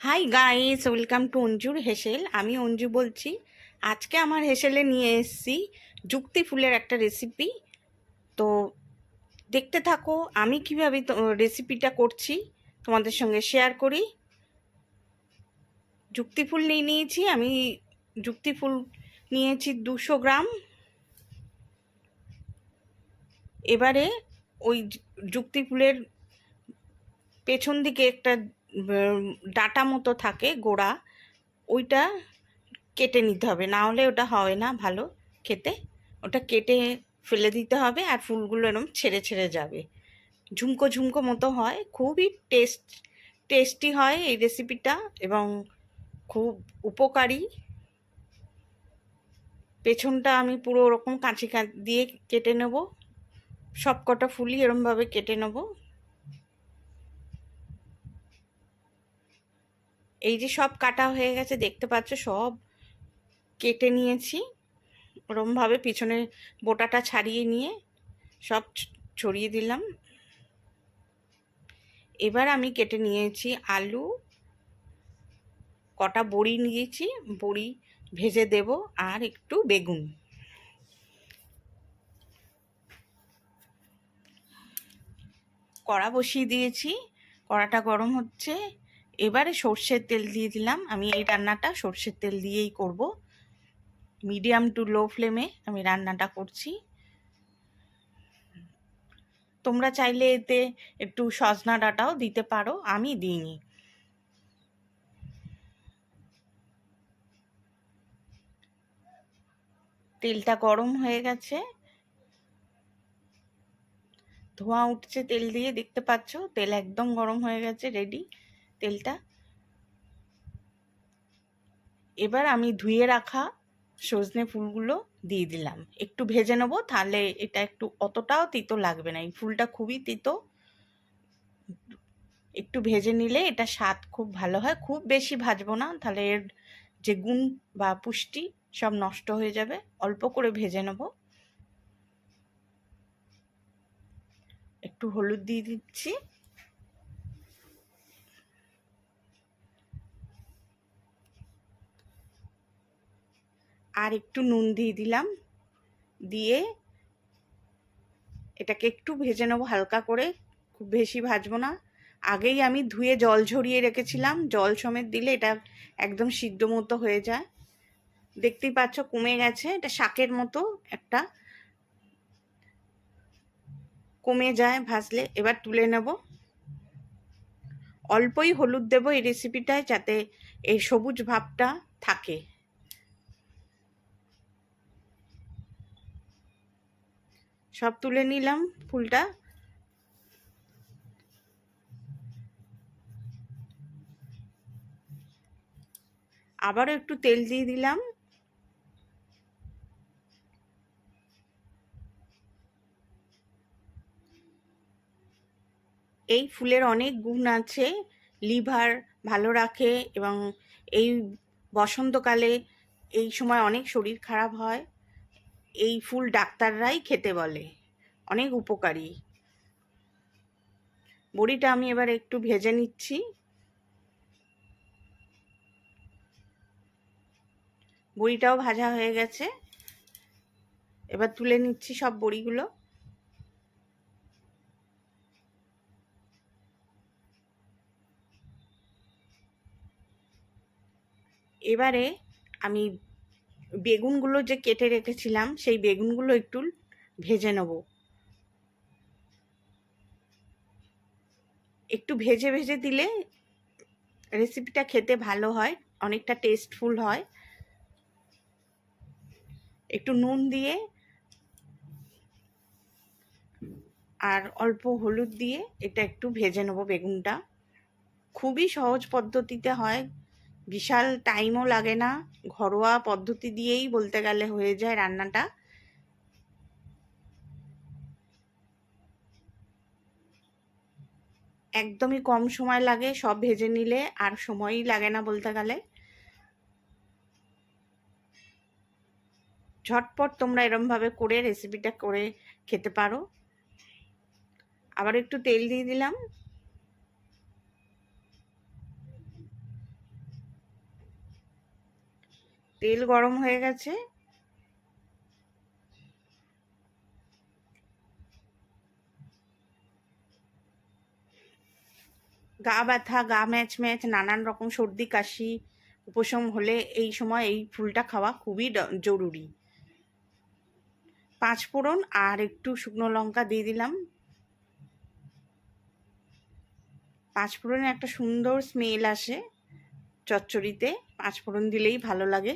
High guys welcome to অঞ্জুর হেসেল আমি অঞ্জু বলছি। আজকে আমার হেসেলে নিয়ে এসেছি যুক্তি ফুলের একটা রেসিপি তো দেখতে থাকো, আমি কীভাবে রেসিপিটা করছি, তোমাদের সঙ্গে শেয়ার করি। যুক্তি ফুল নিয়ে নিয়েছি। আমি যুক্তি ফুল নিয়েছি দুশো গ্রাম। এবারে ওই যুক্তি ফুলের পেছন দিকে একটা ডাটা মতো থাকে গোড়া, ওইটা কেটে নিতে হবে। না হলে ওটা হয় না ভালো খেতে। ওটা কেটে ফেলে দিতে হবে আর ফুলগুলো এরকম ছেড়ে ছেড়ে যাবে। ঝুমকো ঝুমকো মতো হয়, খুবই টেস্ট, টেস্টি হয় এই রেসিপিটা এবং খুব উপকারী। পেছনটা আমি পুরো ওরকম কাঁচি দিয়ে কেটে নেব। সব কটা ফুলই এরমভাবে কেটে নেব। এই যে সব কাটা হয়ে গেছে, দেখতে পাচ্ছ, সব কেটে নিয়েছি। ওরমভাবে পিছনে বোটাটা ছাড়িয়ে নিয়ে সব ছড়িয়ে দিলাম। এবার আমি কেটে নিয়েছি আলু। কটা বড়ি নিয়েছি, বড়ি ভেজে দেব আর একটু বেগুন। কড়া বসিয়ে দিয়েছি, কড়াটা গরম হচ্ছে। এবারে সর্ষের তেল দিয়ে দিলাম। আমি এই রান্নাটা সর্ষের তেল দিয়েই করব। মিডিয়াম টু লো ফ্লেমে আমি রান্নাটা করছি। তোমরা চাইলে এতে একটু সজনা ডাটাও দিতে পারো, আমি দিইনি। তেলটা গরম হয়ে গেছে। ধোঁয়া উঠছে তেল দিয়ে, দেখতে পাচ্ছ? তেল একদম গরম হয়ে গেছে রেডি তেলটা। এবার আমি ধুয়ে রাখা সজনে ফুলগুলো দিয়ে দিলাম। একটু ভেজে নেব, তাহলে এটা একটু অতটাও তিতো লাগবে না। এই ফুলটা খুবই তিতো। একটু ভেজে নিলে এটা স্বাদ খুব ভালো হয়। খুব বেশি ভাজবো না, তাহলে এর যে গুণ বা পুষ্টি সব নষ্ট হয়ে যাবে। অল্প করে ভেজে নেব। একটু হলুদ দিয়ে দিচ্ছি। আর একটু নুন দিয়ে দিলাম। দিয়ে এটাকে একটু ভেজে নেব হালকা করে, খুব বেশি ভাজবো না। আগেই আমি ধুয়ে জল ঝরিয়ে রেখেছিলাম, জল সমেত দিলে এটা একদম সিদ্ধ মতো হয়ে যায়। দেখতেই পাচ্ছ কমে গেছে, এটা শাকের মতো একটা কমে যায় ভাজলে। এবার তুলে নেব। অল্পই হলুদ দেব এই রেসিপিটায় যাতে এই সবুজ ভাবটা থাকে। সব তুলে নিলাম ফুলটা। আবারও একটু তেল দিয়ে দিলাম। এই ফুলের অনেক গুণ আছে, লিভার ভালো রাখে এবং এই বসন্তকালে এই সময় অনেক শরীর খারাপ হয়। এই ফুল ডাক্তাররাই খেতে বলে। অনেক উপকারী। বড়িটা আমি এবার একটু ভেজে নিচ্ছি। বড়িটাও ভাজা হয়ে গেছে। এবার তুলে নিচ্ছি সব বড়িগুলো। এবারে আমি বেগুনগুলো যে কেটে রেখেছিলাম, সেই বেগুনগুলো একটু ভেজে নেব। একটু ভেজে ভেজে দিলে রেসিপিটা খেতে ভালো হয়, অনেকটা টেস্টফুল হয়। একটু নুন দিয়ে আর অল্প হলুদ দিয়ে এটা একটু ভেজে নেব বেগুনটা। খুবই সহজ পদ্ধতিতে হয় বিশাল টাইমও লাগে না, ঘরোয়া পদ্ধতি দিয়েই বলতে গেলে হয়ে যায় রান্নাটা। একদমই কম সময় লাগে, সব ভেজে নিলে আর সময়ই লাগে না বলতে গেলে। ঝটপট তোমরা এরমভাবে করে রেসিপিটা করে খেতে পারো। আবার একটু তেল দিয়ে দিলাম। তেল গরম হয়ে গেছে। গা ব্যথা, গা ম্যাচ ম্যাচ, নানান রকম সর্দি, কাশি, উপশম হলে এই সময় এই ফুলটা খাওয়া খুবই জরুরি। পাঁচ ফোড়ন আর একটু শুকনো লঙ্কা দিয়ে দিলাম। পাঁচ ফোড়নে একটা সুন্দর স্মেল আসে চচ্চড়িতে। পাঁচ ফোড়ন দিলেই ভালো লাগে।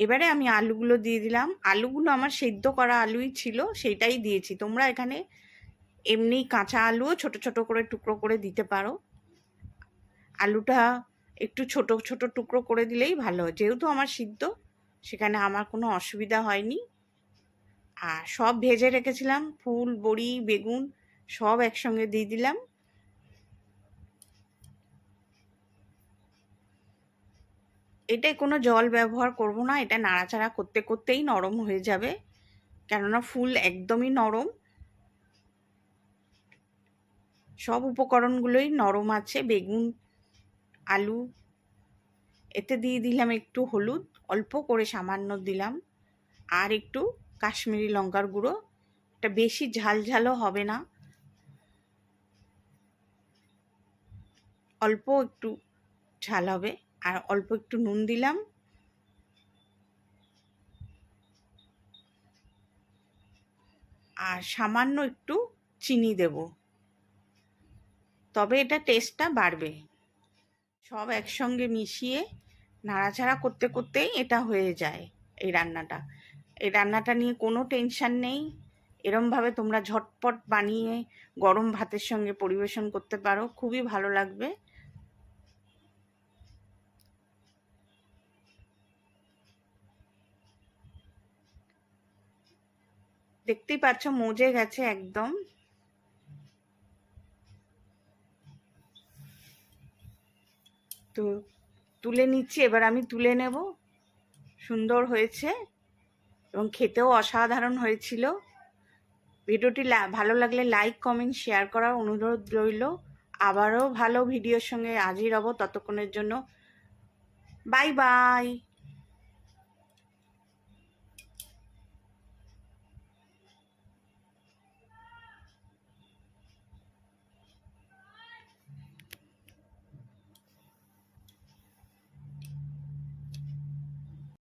এবারে আমি আলুগুলো দিয়ে দিলাম। আলুগুলো আমার সেদ্ধ করা আলুই ছিল, সেটাই দিয়েছি। তোমরা এখানে এমনি কাঁচা আলুও ছোট ছোট করে টুকরো করে দিতে পারো। আলুটা একটু ছোট ছোট টুকরো করে দিলেই ভালো। যেহেতু আমার সিদ্ধ, সেখানে আমার কোনো অসুবিধা হয়নি। আর সব ভেজে রেখেছিলাম, ফুল, বড়ি, বেগুন সব একসঙ্গে দিয়ে দিলাম। এটাই কোনো জল ব্যবহার করব না, এটা নাড়াচাড়া করতে করতেই নরম হয়ে যাবে। কেননা ফুল একদমই নরম। সব উপকরণগুলোই নরম আছে, বেগুন, আলু, এতে দিয়ে দিলাম একটু হলুদ, অল্প করে সামান্য দিলাম। আর একটু কাশ্মীরি লঙ্কার গুঁড়ো, এটা বেশি ঝাল ঝালও হবে না। অল্প একটু ঝাল হবে। আর অল্প একটু নুন দিলাম। আর সামান্য একটু চিনি দেব। তবে এটা টেস্টটা বাড়বে। সব একসঙ্গে মিশিয়ে নাড়াচাড়া করতে করতেই এটা হয়ে যায় এই রান্নাটা। এই রান্নাটা নিয়ে কোনো টেনশন নেই। এরমভাবে তোমরা ঝটপট বানিয়ে গরম ভাতের সঙ্গে পরিবেশন করতে পারো। খুবই ভালো লাগবে। দেখতেই পাচ্ছ মজে গেছে একদম। তো তুলে নিচ্ছি, এবার আমি তুলে নেব। সুন্দর হয়েছে এবং খেতেও অসাধারণ হয়েছিল। ভিডিওটি ভালো লাগলে লাইক, কমেন্ট, শেয়ার করার অনুরোধ রইল। আবারও ভালো ভিডিওর সঙ্গে হাজির হব ততক্ষণের জন্য। Bye bye.